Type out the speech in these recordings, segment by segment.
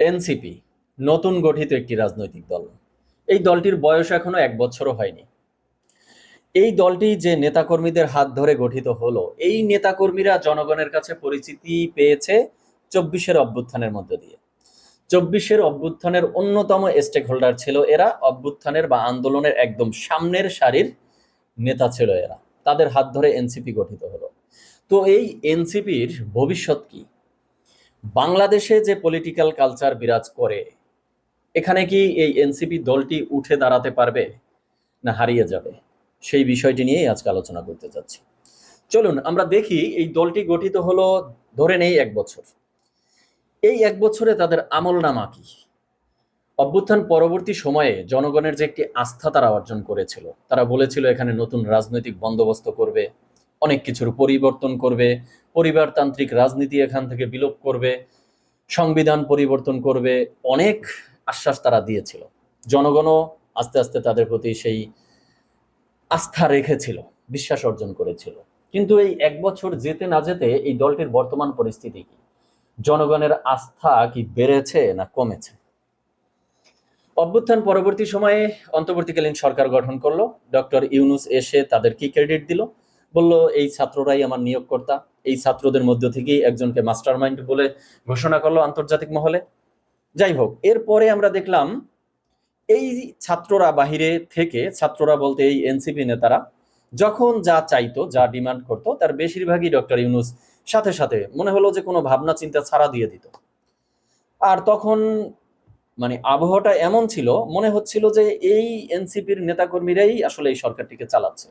NCP, নতুন গঠিত একটি রাজনৈতিক দল। এই দলটির বয়স এখনও এক বছরও হয়নি। এই দলটি যে নেতাকর্মীদের হাত ধরে গঠিত হলো, এই নেতাকর্মীরা জনগণের কাছে পরিচিতি পেয়েছে চব্বিশের অভ্যুত্থানের মধ্য দিয়ে। চব্বিশের অভ্যুত্থানের অন্যতম স্টেক হোল্ডার ছিল এরা, অভ্যুত্থানের বা আন্দোলনের একদম সামনের সারির নেতা ছিল এরা। তাদের হাত ধরে এনসিপি গঠিত হলো। তো এই এনসিপির ভবিষ্যৎ কি? বাংলাদেশে যে পলিটিক্যাল কালচার বিরাজ করে, এখানে কি এই এনসিপি দলটি উঠে দাঁড়াতে পারবে না হারিয়ে যাবে? সেই বিষয়টি নিয়েই আজকে আলোচনা করতে যাচ্ছি। চলুন, আমরা দেখি এই দলটি গঠিত হলো ধরে নেই এক বছর। এই এক বছরে তাদের আমল নামা কি? অভ্যুত্থান পরবর্তী সময়ে জনগণের যে একটি আস্থা তারা অর্জন করেছিল, তারা বলেছিল এখানে নতুন রাজনৈতিক বন্দোবস্ত করবে। অনেক কিছুর পরিবর্তন করবে, পরিবারতান্ত্রিক রাজনীতি এখান থেকে বিলোপ করবে, সংবিধান পরিবর্তন করবে, অনেক আশ্বাস তারা দিয়েছিল। জনগণও আস্তে আস্তে তাদের প্রতি সেই আস্থা রেখেছিল, বিশ্বাস অর্জন করেছিল। কিন্তু এই এক বছর যেতে না যেতে এই দলটির বর্তমান পরিস্থিতি কি? জনগণের আস্থা কি বেড়েছে না কমেছে? অভ্যুত্থান পরবর্তী সময়ে অন্তর্বর্তীকালীন সরকার গঠন করল। ডক্টর ইউনুস এসে তাদের কি ক্রেডিট দিল। বলল, এই ছাত্ররাই আমার নিয়োগকর্তা। এই ছাত্রদের মধ্য থেকেই একজনকে মাস্টারমাইন্ড বলে ঘোষণা করল আন্তর্জাতিক মহলে। যাই হোক, এরপরে আমরা দেখলাম, এই ছাত্ররা বাহিরে থেকে, ছাত্ররা বলতে এই এনসিপি নেতারা, যখন যা চাইতো, যা ডিমান্ড করতো, তার বেশিরভাগই ডক্টর ইউনুস সাথে সাথে, মনে হলো যে কোনো ভাবনা চিন্তা ছাড়া দিয়ে দিত। আর তখন মানে আবহাওয়াটা এমন ছিল, মনে হচ্ছিল যে এই এনসিপির নেতাকর্মীরাই আসলে এই সরকারটিকে চালাচ্ছে।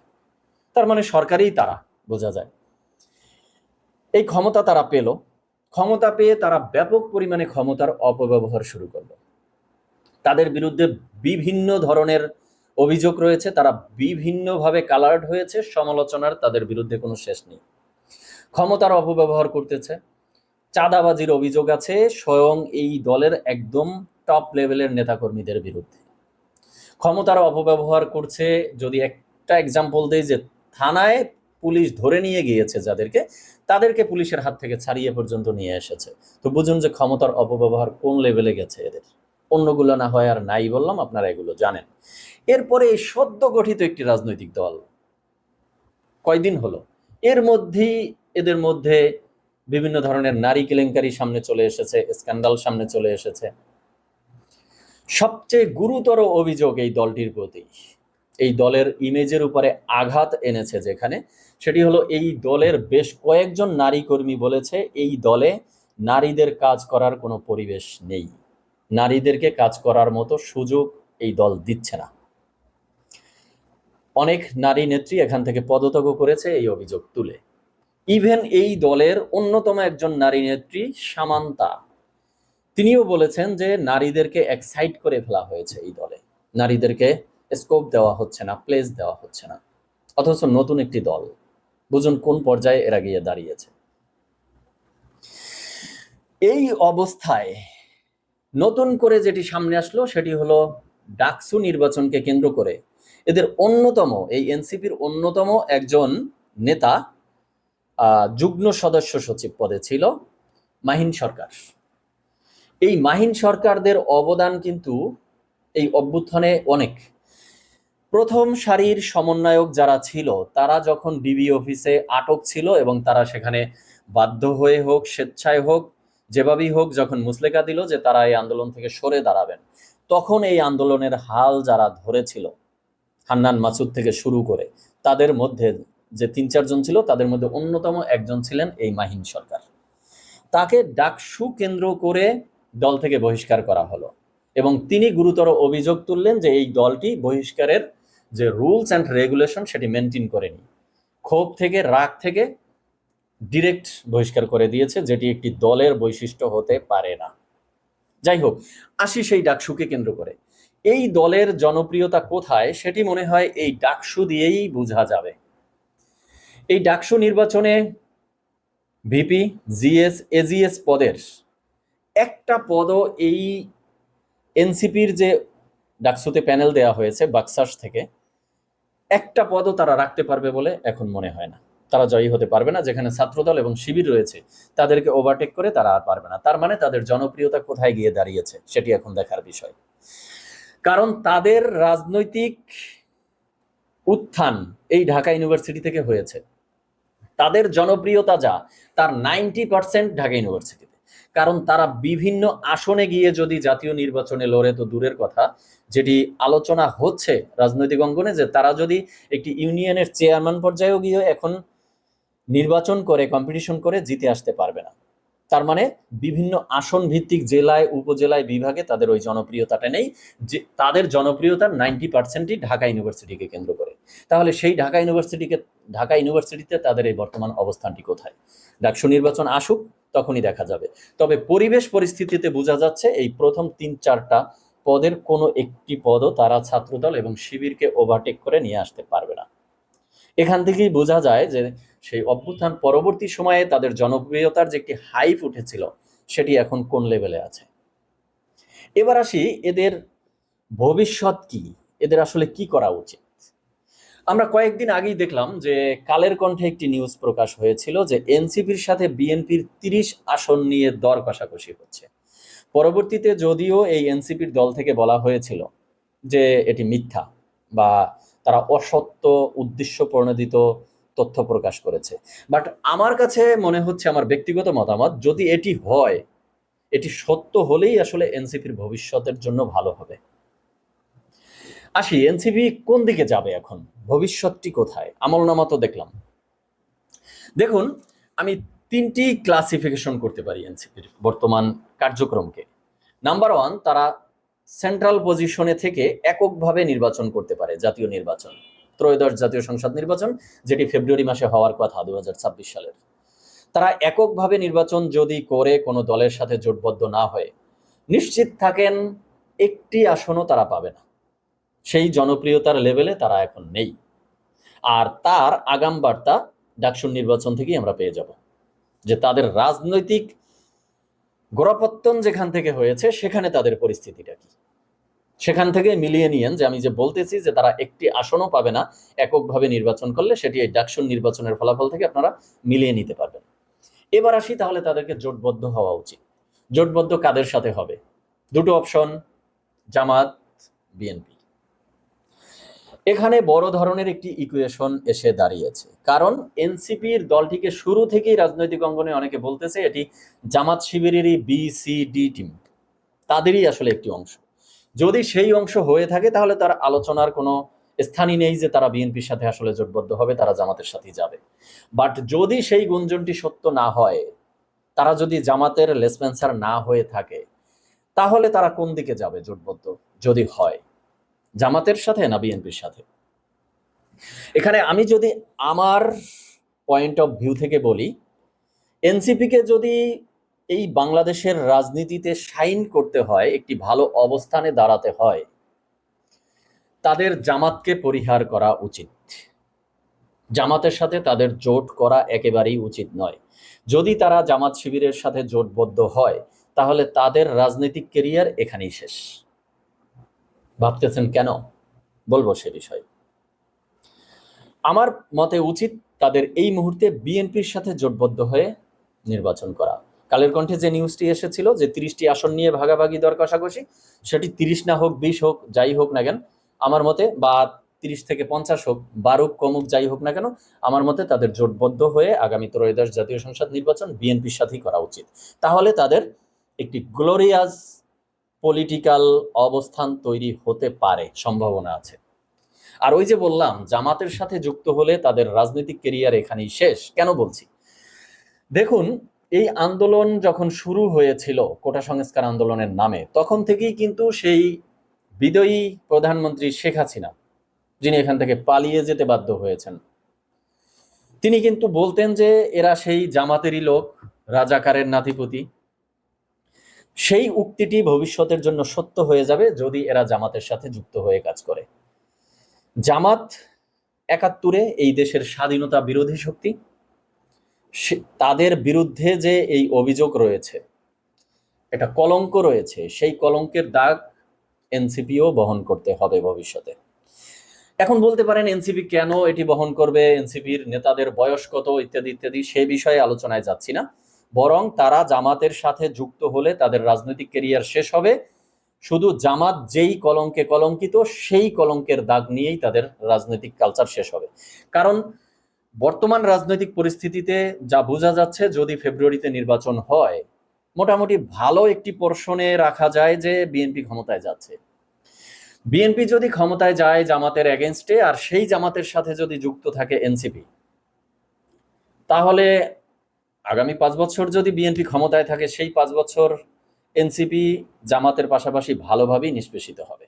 তার মানে সরকারই তারা, বোঝা যায়। এই ক্ষমতা তারা পেল। ক্ষমতা পেয়ে তারা ব্যাপক পরিমাণে ক্ষমতার অপব্যবহার শুরু করল। তাদের বিরুদ্ধে বিভিন্ন ধরনের অভিযোগ রয়েছে, তারা বিভিন্নভাবে কালার্ড হয়েছে, সমালোচনার তাদের বিরুদ্ধে কোনো শেষ নেই। ক্ষমতার অপব্যবহার করতেছে। চাঁদাবাজির অভিযোগ আছে, স্বয়ং এই দলের একদম টপ লেভেলের নেতাকর্মীদের বিরুদ্ধে। ক্ষমতার অপব্যবহার করছে, যদি একটা এক্সাম্পল দেই যে থানায় পুলিশ ধরে নিয়ে গিয়েছে যাদেরকে, তাদেরকে পুলিশের হাত থেকে ছাড়িয়ে পর্যন্ত নিয়ে এসেছে। তো বুঝুন যে ক্ষমতার অপব্যবহার কোন লেভেলে গেছে এদের। অন্যগুলো না হয় আর নাই বললাম, আপনারা এগুলো জানেন। এরপরে এই সদ্য গঠিত একটি রাজনৈতিক দল কয়দিন হলো? এর মধ্যেই এদের মধ্যে বিভিন্ন ধরনের নারী কেলেঙ্কারি সামনে চলে এসেছে, স্ক্যান্ডাল সামনে চলে এসেছে। সবচেয়ে গুরুতর অভিযোগ এই দলটির প্রতি। এই দলের ইমেজের উপরে আঘাত এনেছে যেখানে, সেটি হলো এই দলের বেশ কয়েকজন নারী কর্মী বলেছে, এই দলে নারীদের কাজ করার কোনো পরিবেশ নেই। নারীদেরকে কাজ করার মতো সুযোগ এই দল দিচ্ছে না। অনেক নারী নেত্রী এখান থেকে পদত্যাগ করেছে এই অভিযোগ তুলে। ইভেন এই দলের অন্যতম একজন নারী নেত্রী সামান্তা, তিনিও বলেছেন যে নারীদেরকে এক্সাইট করে ফেলা হয়েছে এই দলে। নারীদেরকে স্কোপ দেওয়া হচ্ছে না প্লেস দেওয়া হচ্ছে না। অথচ নতুন একটি দল, বুঝুন কোন পর্যায়ে এরা গিয়ে দাঁড়িয়েছে। এই অবস্থায় নতুন করে যেটি সামনে আসলো, সেটি হলো ডাকসু নির্বাচনকে কেন্দ্র করে এদের অন্যতম, এই এনসিপির অন্যতম একজন নেতা যুগ্ম সদস্য সচিব পদে ছিল মাহিন সরকার। এই মাহিন সরকারদের অবদান কিন্তু এই অভ্যুত্থানে অনেক। প্রথম সারির সমন্বয়ক যারা ছিল, তারা যখন ডিবি অফিসে আটক ছিল এবং তারা সেখানে বাধ্য হয়ে হোক, স্বেচ্ছায় হোক, যেভাবেই হোক যখন মুসলেকা দিল যে তারা এই আন্দোলন থেকে সরে দাঁড়াবেন, তখন এই আন্দোলনের হাল যারা ধরেছিল, হান্নান মাসুদ থেকে শুরু করে, তাদের মধ্যে যে তিন চারজন ছিল, তাদের মধ্যে অন্যতম একজন ছিলেন এই মাহিন সরকার। তাকে ডাকসু কেন্দ্র করে দল থেকে বহিষ্কার করা হলো এবং তিনি গুরুতর অভিযোগ তুললেন যে এই দলটি বহিষ্কারের যে রুলস অ্যান্ড রেগুলেশন সেটি মেনটেন করেনি ক্ষোভ থেকে, রাগ থেকে ডিরেক্ট বহিষ্কার করে দিয়েছে, যেটি একটি দলের বৈশিষ্ট্য হতে পারে না। যাই হোক, আসি সেই ডাকসুকে কেন্দ্র করে। এই দলের জনপ্রিয়তা কোথায় সেটি মনে হয় এই ডাকসু দিয়েই বোঝা যাবে। এই ডাকসু নির্বাচনে ভিপি, জিএস, এজিএস পদের একটা পদও এই এনসিপির যে ডাকসুতে প্যানেল দেওয়া হয়েছে বাক্সাস থেকে একটা পদও তারা রাখতে পারবে বলে এখন মনে হয় না। তারা জয়ী হতে পারবে না, যেখানে ছাত্রদল এবং শিবির রয়েছে, তাদেরকে ওভারটেক করে তারা আর পারবে না। তার মানে তাদের জনপ্রিয়তা কোথায় গিয়ে দাঁড়িয়েছে, সেটি এখন দেখার বিষয়। কারণ তাদের রাজনৈতিক উত্থান এই ঢাকা ইউনিভার্সিটি থেকে হয়েছে। তাদের জনপ্রিয়তা যা, তার নাইনটি পার্সেন্ট ঢাকা ইউনিভার্সিটিতে কারণ তারা বিভিন্ন আসনে গিয়ে যদি জাতীয় নির্বাচনে লড়ে, তো দূরের কথা। যেটি আলোচনা হচ্ছে রাজনৈতিক অঙ্গনে যে তারা যদি একটি ইউনিয়নের চেয়ারম্যান পর্যায়েও গিয়ে এখন নির্বাচন করে কম্পিটিশন করে, জিতে আসতে পারবে না। তার মানে বিভিন্ন আসন ভিত্তিক জেলায়, উপজেলায়, বিভাগে তাদের ওই জনপ্রিয়তাটা নেই। যে তাদের জনপ্রিয়তার নাইনটি পার্সেন্টই ঢাকা ইউনিভার্সিটিকে কেন্দ্র করে। তাহলে সেই ঢাকা ইউনিভার্সিটিকে, ঢাকা ইউনিভার্সিটিতে তাদের এই বর্তমান অবস্থানটি কোথায়? ডাকসু নির্বাচন আসুক, তখনই দেখা যাবে। তবে পরিবেশ পরিস্থিতিতে বোঝা যাচ্ছে এই প্রথম তিন চারটা পদের কোনো একটি পদও তারা ছাত্রদল এবং শিবিরকে ওভারটেক করে নিয়ে আসতে পারবে না। এখান থেকেই বোঝা যায় যে সেই অভ্যুত্থান পরবর্তী সময়ে তাদের জনপ্রিয়তার যে একটি হাইপ উঠেছিল, সেটি এখন কোন লেভেলে আছে? এবার আসি এদের ভবিষ্যৎ কি? এদের আসলে কি করা উচিত? আমরা কয়েকদিন আগেই দেখলাম যে কালের কণ্ঠে একটি নিউজ প্রকাশ হয়েছিল যে এনসিপির সাথে বিএনপির তিরিশ আসন নিয়ে দর কষাকষি হচ্ছে। পরবর্তীতে যদিও এই এনসিপির দল থেকে বলা হয়েছিল যে এটি মিথ্যা বা তারা অসত্য উদ্দেশ্য প্রণোদিত তথ্য প্রকাশ করেছে। বাট আমার কাছে মনে হচ্ছে, আমার ব্যক্তিগত মতামত, যদি এটি হয়, এটি সত্য হলেই আসলে এনসিপির ভবিষ্যতের জন্য ভালো হবে। আসি, এনসিবি কোন দিকে যাবে এখন? ভবিষ্যৎটি কোথায়? আমলনামা তো দেখলাম। দেখুন, আমি তিনটি ক্লাসিফিকেশন করতে পারি এনসিপির বর্তমান কার্যক্রমকে। নাম্বার ওয়ান তারা সেন্ট্রাল পজিশনে থেকে এককভাবে নির্বাচন করতে পারে জাতীয় নির্বাচন, ত্রয়োদশ জাতীয় সংসদ নির্বাচন, যেটি ফেব্রুয়ারি মাসে হওয়ার কথা দু হাজার ছাব্বিশ সালের। তারা এককভাবে নির্বাচন যদি করে, কোনো দলের সাথে জোটবদ্ধ না হয়ে, নিশ্চিত থাকেন একটি আসনও তারা পাবে না। সেই জনপ্রিয়তার লেভেলে তারা এখন নেই। আর তার আগাম বার্তা ডাকসুর নির্বাচন থেকেই আমরা পেয়ে যাব। যে তাদের রাজনৈতিক গোড়াপত্তন যেখান থেকে হয়েছে, সেখানে তাদের পরিস্থিতিটা কি? সেখান থেকে মিলিয়ে নিয়েন যে আমি যে বলতেছি যে তারা একটি আসনও পাবে না, এককভাবে নির্বাচন করলে সেটি এই ডাকসুন নির্বাচনের ফলাফল থেকে আপনারা মিলিয়ে নিতে পারবেন। এবার আসি তাহলে তাদেরকে জোটবদ্ধ হওয়া উচিত। জোটবদ্ধ কাদের সাথে হবে? দুটো অপশন জামাত বিএনপি এখানে বড় ধরনের একটি ইকুয়েশন এসে দাঁড়িয়েছে। কারণ এনসিপির দলটিকে শুরু থেকেই রাজনৈতিক অঙ্গনে অনেকে বলতেছে এটি জামাত শিবিরেরই বিসিডি টিম তাদেরই আসলে একটি অংশ। যদি সেই অংশ হয়ে থাকে, তাহলে তার আলোচনার কোনো স্থানই নেই যে তারা বিএনপির সাথে আসলে জোটবদ্ধ হবে, তারা জামাতের সাথেই যাবে। বাট যদি সেই গুঞ্জনটি সত্য না হয়, তারা যদি জামাতের লেসপেন্সার না হয়ে থাকে, তাহলে তারা কোন দিকে যাবে জোটবদ্ধ? যদি হয়। জামাতের সাথে না বিএনপির সাথে? এখানে আমি যদি আমার পয়েন্ট অফ ভিউ থেকে বলি এনসিপিকে যদি এই বাংলাদেশের রাজনীতিতে সাইন করতে হয়, একটি ভালো অবস্থানে দাঁড়াতে হয়, তাদের জামাতকে পরিহার করা উচিত। জামাতের সাথে তাদের জোট করা একেবারেই উচিত নয়। যদি তারা জামাত শিবিরের সাথে জোটবদ্ধ হয়, তাহলে তাদের রাজনৈতিক কেরিয়ার এখানেই শেষ। ভাবতেছেন কেন? বলব সে বিষয়ে। আমার মতে উচিত তাদের এই মুহূর্তে বিএনপির সাথে জোটবদ্ধ হয়ে নির্বাচন করা। কালের কণ্ঠে যে নিউজটি এসেছিল, যে তিরিশটি আসন নিয়ে ভাগাভাগি, দর কষাকষি, সেটি তিরিশ না হোক, বিশ হোক, যাই হোক না কেন, আমার মতে বা তিরিশ থেকে পঞ্চাশ হোক বারুক কমুক, যাই হোক না কেন, আমার মতে তাদের জোটবদ্ধ হয়ে আগামী ত্রয়োদশ জাতীয় সংসদ নির্বাচন বিএনপির সাথেই করা উচিত। তাহলে তাদের একটি গ্লোরিয়াস পলিটিক্যাল অবস্থান তৈরি হতে পারে, সম্ভাবনা আছে। আর ওই যে বললাম, জামাতের সাথে যুক্ত হলে তাদের রাজনৈতিক কেরিয়ার এখানেই শেষ, কেন বলছি? দেখুন, এই আন্দোলন যখন শুরু হয়েছিল কোটা সংস্কার আন্দোলনের নামে, তখন থেকেই কিন্তু সেই বিদয়ী প্রধানমন্ত্রী শেখ হাসিনা, যিনি এখান থেকে পালিয়ে যেতে বাধ্য হয়েছেন, তিনি কিন্তু বলতেন যে এরা সেই জামাতেরই লোক, রাজাকারের নাতিপতি। সেই উক্তিটি ভবিষ্যতের জন্য সত্য হয়ে যাবে যদি এরা জামাতের সাথে যুক্ত হয়ে কাজ করে। জামাত একাত্তরে এই দেশের স্বাধীনতা বিরোধী শক্তি। তাদের বিরুদ্ধে যে এই অভিযোগ রয়েছে, একটা কলঙ্ক রয়েছে, সেই কলঙ্কের দাগ এনসিপিও বহন করতে হবে ভবিষ্যতে। এখন বলতে পারেন, এনসিপি কেন এটি বহন করবে? এনসিপির নেতাদের বয়স কত? ইত্যাদি ইত্যাদি, সে বিষয়ে আলোচনায় যাচ্ছি না। বরং তারা জামাতের সাথে যুক্ত হলে তাদের রাজনৈতিক কেরিয়ার শেষ হবে। শুধু জামাত যেই কলঙ্কে কলঙ্কিত, সেই কলঙ্কের দাগ নিয়েই তাদের রাজনৈতিক কালচার শেষ হবে। কারণ বর্তমান রাজনৈতিক পরিস্থিতিতে যা বোঝা যাচ্ছে, যদি ফেব্রুয়ারিতে নির্বাচন হয়, মোটামুটি ভালো একটি পোর্শনে রাখা যায় যে বিএনপি ক্ষমতায় যাচ্ছে। বিএনপি যদি ক্ষমতায় যায় জামাতের এগেনস্টে আর সেই জামাতের সাথে যদি যুক্ত থাকে এনসিপি তাহলে আগামী পাঁচ বছর যদি বিএনপি ক্ষমতায় থাকে, সেই পাঁচ বছর এনসিপি জামাতের পাশাপাশি ভালোভাবেই নিষ্পেষিত হবে।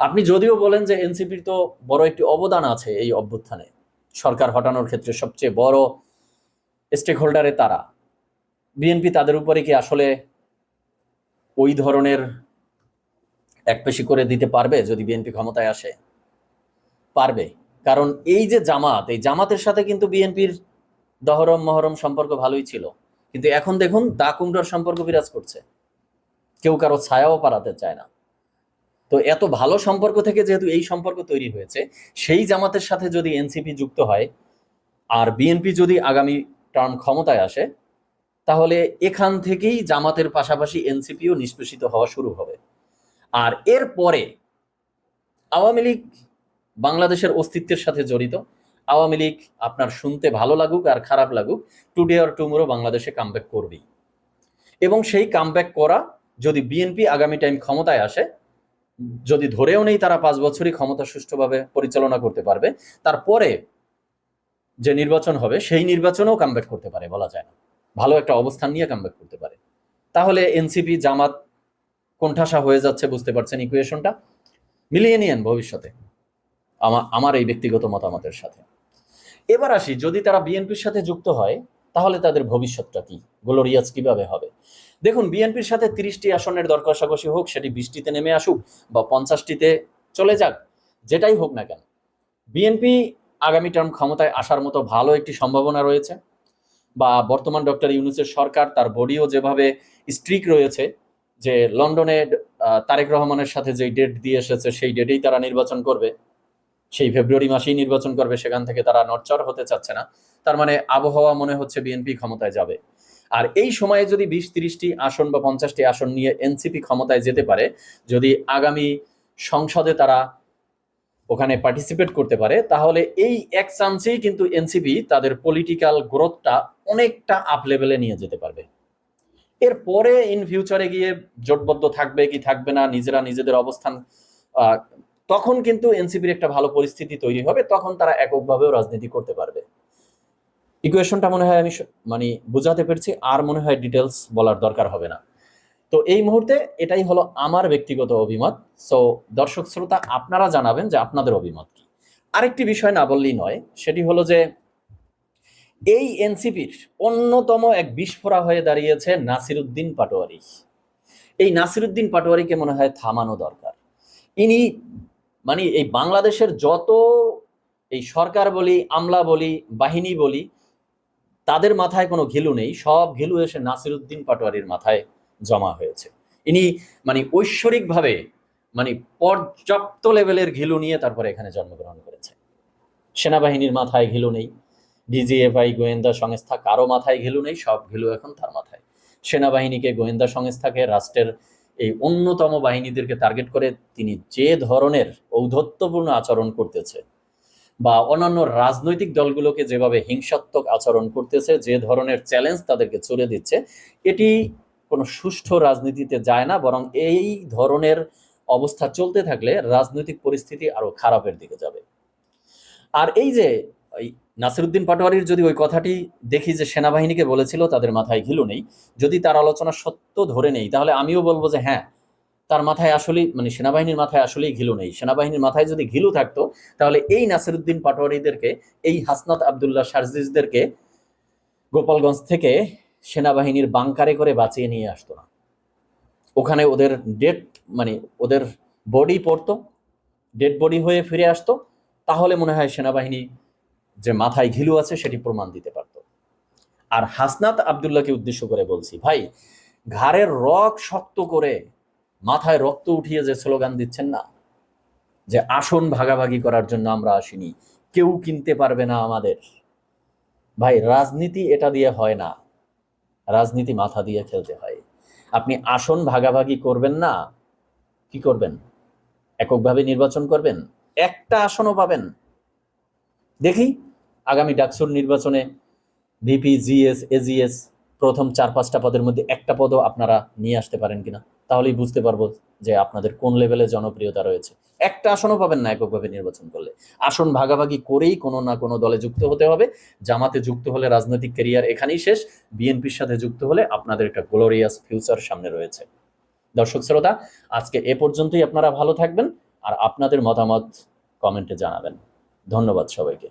আপনি যদিও বলেন যে এনসিপির তো বড় একটি অবদান আছে এই অভ্যুত্থানে, সরকার হটানোর ক্ষেত্রে সবচেয়ে বড় স্টেক হোল্ডারে তারা। বিএনপি তাদের উপরে কি আসলে ওই ধরনের একপেশি করে দিতে পারবে যদি বিএনপি ক্ষমতায় আসে? পারবে। কারণ এই যে জামাত, এই জামাতের সাথে কিন্তু বিএনপির দহরম, মহরম সম্পর্ক ভালোই ছিল। কিন্তু এখন দেখুন, দা কুমড়ার সম্পর্ক বিরাজ করছে। কেউ কারও ছায়াও পারাতে চায় না। তো এত ভালো সম্পর্ক থেকে যেহেতু এই সম্পর্ক তৈরি হয়েছে, সেই জামাতের সাথে যদি এনসিপি যুক্ত হয় আর বিএনপি যদি আগামী টার্ম ক্ষমতায় আসে, তাহলে এখান থেকেই জামাতের পাশাপাশি এনসিপিও নিষ্পেষিত হওয়া শুরু হবে। আর এরপরে আওয়ামী লীগ বাংলাদেশের অস্তিত্বের সাথে জড়িত। আওয়ামী লীগ আপনার শুনতে ভালো লাগুক আর খারাপ লাগুক টুডে আর টুমোরো বাংলাদেশে কামব্যাক করবেই। এবং সেই কামব্যাক করা যদি বিএনপি আগামী টাইম ক্ষমতায় আসে, যদি ধরেও নেই তারা পাঁচ বছরই ক্ষমতা সুষ্ঠুভাবে পরিচালনা করতে পারবে, তারপরে যে নির্বাচন হবে, সেই নির্বাচনেও কামব্যাক করতে পারে বলা যায় না। ভালো একটা অবস্থান নিয়ে কামব্যাক করতে পারে। তাহলে এনসিপি জামাত কোণঠাসা হয়ে যাচ্ছে, বুঝতে পারছেন ইকুয়েশনটা মিলিয়ে নিয়েন ভবিষ্যতে। আমার আমার এই ব্যক্তিগত মতামতের সাথে। এবার আসি, যদি তারা বিএনপির সাথে যুক্ত হয়, তাহলে তাদের ভবিষ্যৎটা কি? গ্লোরিয়াস কীভাবে হবে? দেখুন, বিএনপির সাথে তিরিশটি আসনের দর কষাকষি হোক, সেটি বিশটিতে নেমে আসুক বা পঞ্চাশটিতে চলে যাক, যেটাই হোক না কেন। বিএনপি আগামী টার্ম ক্ষমতায় আসার মতো ভালো একটি সম্ভাবনা রয়েছে বা বর্তমান ডক্টর ইউনুসের সরকার তার বডিও যেভাবে স্ট্রিক রয়েছে, যে লন্ডনে তারেক রহমানের সাথে যে ডেট দিয়ে এসেছে, সেই ডেটেই তারা নির্বাচন করবে সেই ফেব্রুয়ারি মাসেই নির্বাচন করবে, সেখান থেকে তারা নড়চড় হতে চাচ্ছে না। তার মানে আবহাওয়া মনে হচ্ছে বিএনপি ক্ষমতায় যাবে। আর এই সময়ে যদি বিশ তিরিশটি আসন বা পঞ্চাশটি আসন নিয়ে এনসিপি ক্ষমতায় যেতে পারে, যদি আগামী সংসদে তারা ওখানে পার্টিসিপেট করতে পারে, তাহলে এই এক চান্সেই কিন্তু এনসিপি তাদের পলিটিক্যাল গ্রোথটা অনেকটা আপ লেভেলে নিয়ে যেতে পারবে। এরপরে ইন ফিউচারে গিয়ে জোটবদ্ধ থাকবে কি থাকবে না, নিজেরা নিজেদের অবস্থান তখন কিন্তু এনসিপির একটা ভালো পরিস্থিতি তৈরি হবে, তখন তারা এককভাবেও রাজনীতি করতে পারবে। ইকুয়েশনটা মনে হয় আমি মানে বুঝাতে পেরেছি, আর মনে হয় ডিটেলস বলার দরকার হবে না। তো এই মুহূর্তে এটাই হলো আমার ব্যক্তিগত অভিমত। সো দর্শক শ্রোতা, আপনারা জানাবেন যে আপনাদের অভিমত কি। আরেকটি বিষয় না বললেই নয়, সেটি হলো যে এই এনসিপির অন্যতম এক বিস্ফোরা হয়ে দাঁড়িয়েছে নাসিরুদ্দিন পাটোয়ারি। এই নাসিরুদ্দিন পাটোয়ারিকে মনে হয় থামানো দরকার। ইনি মানে এই বাংলাদেশের যত এই সরকার বলি, আমলা বলি, বাহিনী বলি, তাদের মাথায় কোনো ঘিলু নেই। সব ঘিলু এসে নাসিরুদ্দিন পাটোয়ারির মাথায় জমা হয়েছে। ইনি মানে ঐশ্বরিকভাবে মানে পর্যাপ্ত লেভেলের ঘিলু নিয়ে তারপরে এখানে জন্মগ্রহণ করেছে। সেনাবাহিনীর মাথায় ঘিলু নেই। ডিজিএফআই, গোয়েন্দা সংস্থা কারও মাথায় ঘিলু নেই। সব ঘিলু এখন তার মাথায়। সেনাবাহিনীকে গোয়েন্দা সংস্থাকে, রাষ্ট্রের এই অন্যতম বাহিনীদেরকে টার্গেট করে তিনি যে ধরনের ঔদ্ধত্যপূর্ণ আচরণ করতেছে বা অন্যান্য রাজনৈতিক দলগুলোকে যেভাবে হিংসাত্মক আচরণ করতেছে, যে ধরনের চ্যালেঞ্জ তাদেরকে ছড়ে দিচ্ছে, এটি কোনো সুষ্ঠু রাজনীতিতে যায় না, বরং এই ধরনের অবস্থা চলতে থাকলে রাজনৈতিক পরিস্থিতি আরও খারাপের দিকে যাবে। আর এই যে নাসিরুদ্দিন পাটোয়ারির যদি ওই কথাটি দেখি যে সেনাবাহিনীকে বলেছিল, তাদের মাথায় ঘিলু নেই। যদি তার আলোচনা সত্য ধরে নেই, তাহলে আমিও বলব যে হ্যাঁ তার মাথায় আসলেই মানে সেনাবাহিনীর মাথায় আসলেই ঘিলু নেই। সেনাবাহিনীর মাথায় যদি ঘিলু থাকতো, তাহলে এই নাসিরুদ্দিন পাটোয়ারিদেরকে, এই হাসনাত আবদুল্লাহ শারজিজদেরকে গোপালগঞ্জ থেকে সেনাবাহিনীর বাংকারে করে বাঁচিয়ে নিয়ে আসতো না। ওখানে ওদের ডেড মানে ওদের বডি পড়তো, ডেড বডি হয়ে ফিরে আসতো। তাহলে মনে হয় সেনাবাহিনী যে মাথায় ঘিলু আছে, সেটি প্রমাণ দিতে পারত। আর হাসনাত আবদুল্লাহকে উদ্দেশ্য করে বলছি, ভাই, ঘাড়ের রক শক্ত করে মাথায় রক্ত উঠিয়ে যে স্লোগান দিচ্ছেন না, যে আসন ভাগাভাগি করার জন্য আমরা আসিনি, কেউ কিনতে পারবে না আমাদের। ভাই, রাজনীতি এটা দিয়ে হয় না। রাজনীতি মাথা দিয়ে খেলতে হয়। আপনি আসন ভাগাভাগি করবেন না, কি করবেন? এককভাবে নির্বাচন করবেন? একটা আসনও পাবেন। দেখি আগামী ডাকসুর নির্বাচনে ভিপি জিএস এজিএস প্রথম চার, পাঁচটা পদের মধ্যে একটা পদও আপনারা নিয়ে আসতে পারেন কিনা, তাহলেই বুঝতে পারব যে আপনাদের কোন লেভেলে জনপ্রিয়তা রয়েছে। একটা আসনও পাবেন না এককভাবে নির্বাচন করলে। আসন ভাগাভাগি করেই কোনো না কোনো দলে যুক্ত হতে হবে। জামাতে যুক্ত হলে রাজনৈতিক ক্যারিয়ার এখানেই শেষ। বিএনপির সাথে যুক্ত হলে আপনাদের একটা গ্লোরিয়াস ফিউচার সামনে রয়েছে। দর্শক শ্রোতা, আজকে এ পর্যন্তই আপনারা ভালো থাকবেন আর আপনাদের মতামত কমেন্টে জানাবেন। ধন্যবাদ সবাইকে।